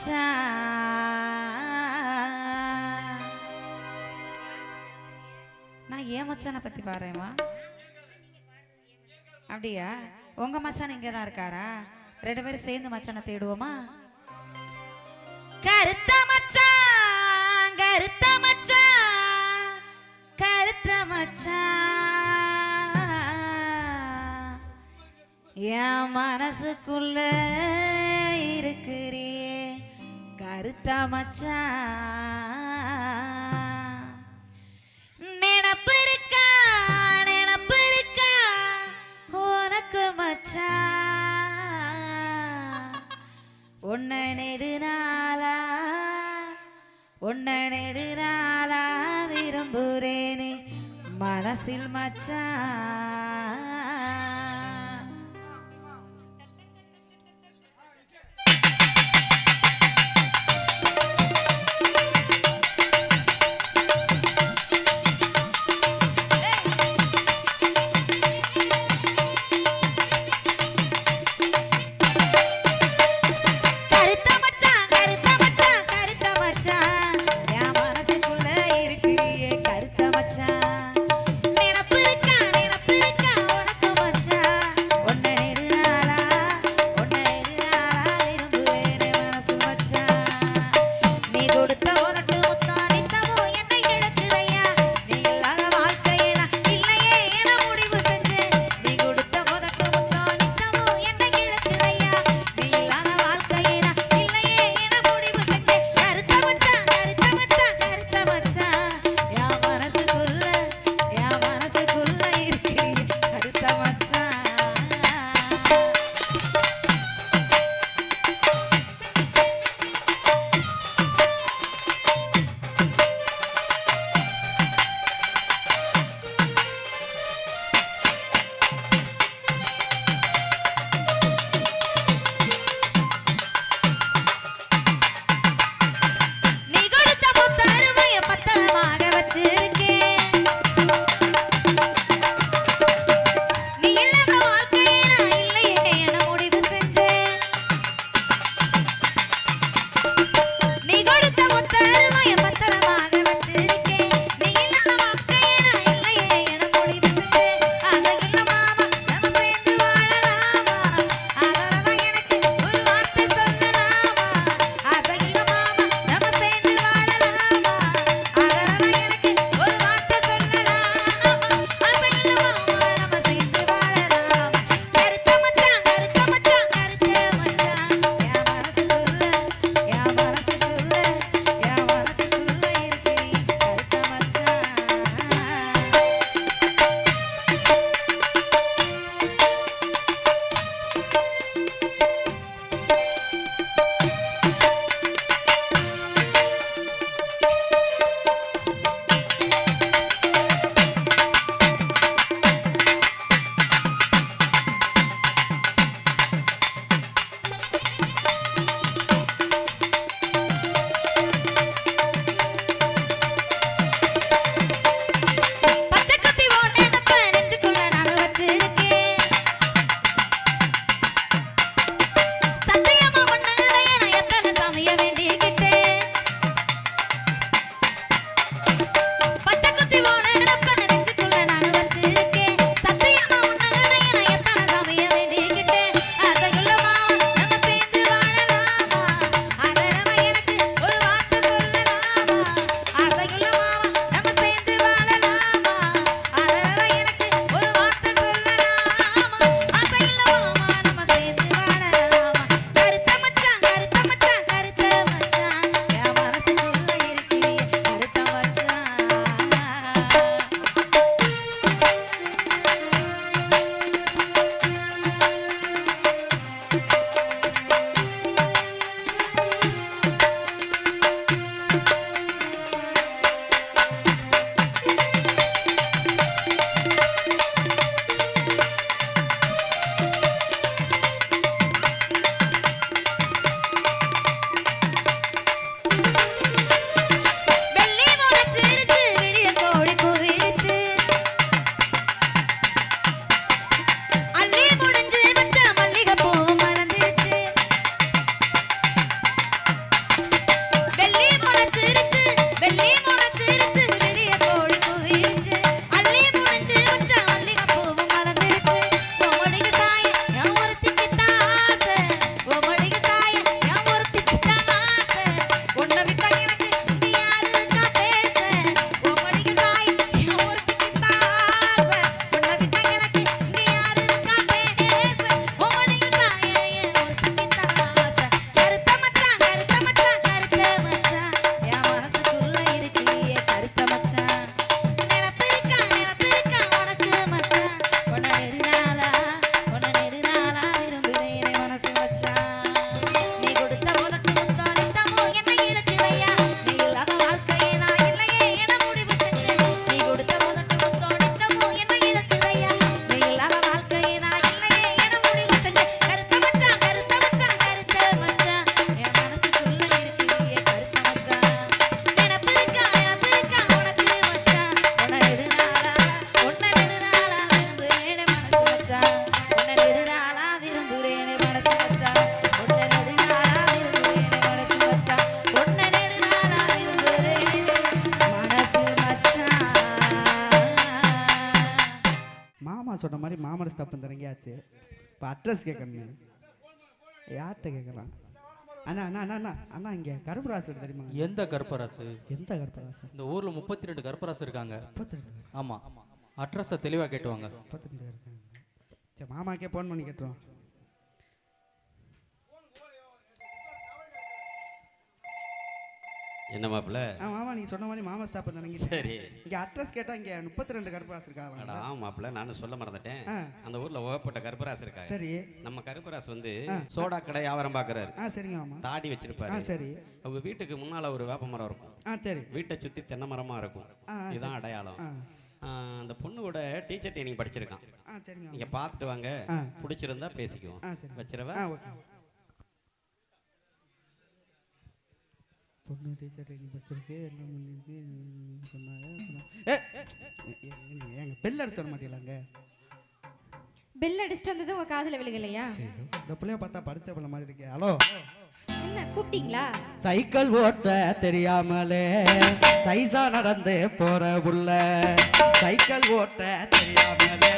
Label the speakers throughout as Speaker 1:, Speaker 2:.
Speaker 1: மச்சான். நான் ஏன் மச்சானை பத்தி பாடுறேம்மா அப்படியா? உங்க மச்சான் இங்கே தான் இருக்காரா? ரெண்டு பேரும் சேர்ந்து மச்சானை தேடுவோமா? கருத்த மச்சான் கருத்த மச்சான் கருத்த மச்சான். என் மனசுக்குள்ள இருக்கிறீ கருத்த மச்சான்.
Speaker 2: சொன்ன மாதிரி மாமர ஸ்தாப்பம் தொடங்கியாச்சு இப்போ அட்ரஸ் கேட்கணும் யார்கிட்ட கேட்கலாம் அண்ணா அண்ணா அண்ணா அண்ணா இங்கே கருப்பராசு தெரியுமா?
Speaker 3: எந்த கர்ப்பராசு?
Speaker 2: எந்த கருப்பராசு?
Speaker 3: இந்த ஊர்ல முப்பத்தி ரெண்டு கர்ப்பராசு இருக்காங்க.
Speaker 2: முப்பத்தி ரெண்டு
Speaker 3: ஆமா. அட்ரஸை தெளிவா கேட்டுவாங்க
Speaker 2: முப்பத்தி ரெண்டு இருக்காங்க. சரி மாமாக்கே ஃபோன் பண்ணி கேட்டுருவோம்.
Speaker 4: என்ன மாப்பிள்ள?
Speaker 2: மாமா நீ சொன்ன மாதிரி மாமர ஸ்தாப்பம் தொடங்கி
Speaker 4: சரி.
Speaker 2: இங்கே அட்ரஸ் கேட்டால் இங்கே முப்பத்தி ரெண்டு கருப்பராசு இருக்காங்க
Speaker 4: ஆமா மாப்பிள்ள நானும் சொல்ல மறந்துட்டேன். அந்த ஊர்ல ஓகப்பட்ட கருப்பராசு இருக்காங்க
Speaker 2: சரி.
Speaker 4: நம்ம கருப்பராசு வந்து சோடா கடை வியாபாரம் பாக்குறாரு.
Speaker 2: சரிங்க மாமா.
Speaker 4: தாடி வச்சிருப்பாரு.
Speaker 2: சரி.
Speaker 4: அவங்க வீட்டுக்கு முன்னால ஒரு வேப்ப மரம் இருக்கும்.
Speaker 2: சரி.
Speaker 4: வீட்டை சுத்தி தென்னை மரமா இருக்கும். இதுதான் அடையாளம். அந்த பொண்ணோட டீச்சர் ட்ரைனிங் படிச்சிருக்கான்.
Speaker 2: மாமா.
Speaker 4: நீங்க பார்த்துட்டு வாங்க. பிடிச்சிருந்தா பேசிக்குவோம்.
Speaker 2: ஆ சரி.
Speaker 4: வச்சிரவா
Speaker 2: பொண்ணு டீச்சர் ட்ரைனிங் படிச்சிருக்கு என்ன பண்ணிருக்கு சொன்னாங்க ஏ, ஏங்க, பெல் அடிச்சு வர மாட்டீங்களாங்க?
Speaker 5: பெல் அடிச்சுட்டு வந்தது உங்க காதுல விழுகலையா?
Speaker 2: இந்த பிள்ளைய பார்த்தா படிச்ச பிள்ளை மாதிரி இருக்கே. ஹலோ?
Speaker 5: என்ன கூப்பிட்டீங்களா?
Speaker 2: சைக்கிள் ஓட்ட தெரியாமலே சைசா நடந்து போற புள்ள சைக்கிள் ஓட்ட தெரியாமலே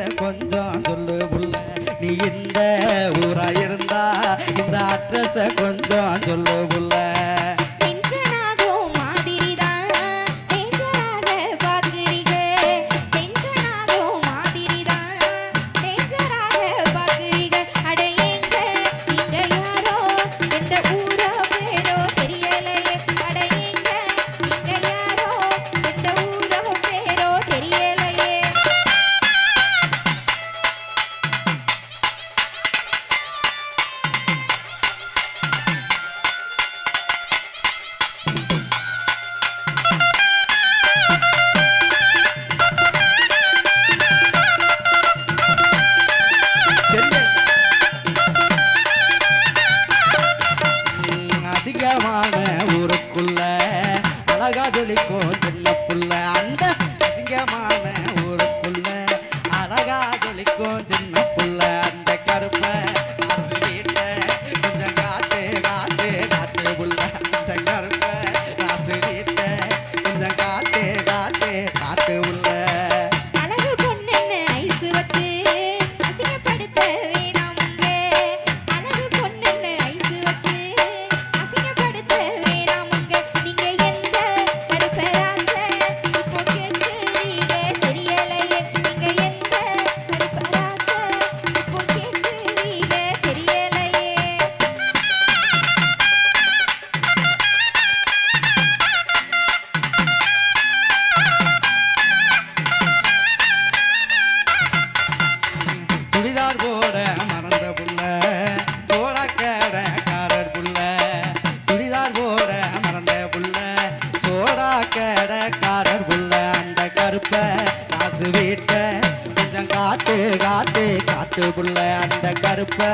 Speaker 2: ஆசை கொஞ்சம் சொல்லு புள்ள. நீ இந்த ஊரா இருந்தா இந்த அட்ரஸ கொஞ்சம் சொல்லு புள்ள. காட்டு அந்த கருப்பை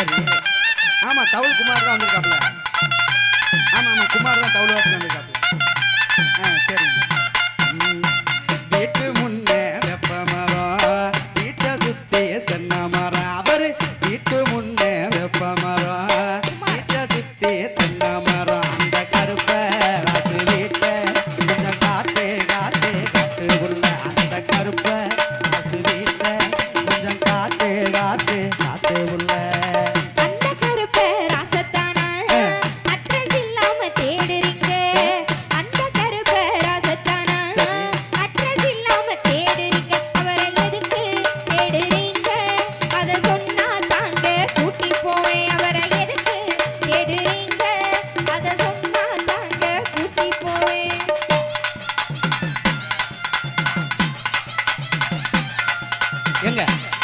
Speaker 2: சரி. ஆமா தவுள் குமார் தான் வந்திருக்காப்ல ஆமா ஆமா குமார் தான் தவுள் வாசல் வந்திருக்காப்ல Женя!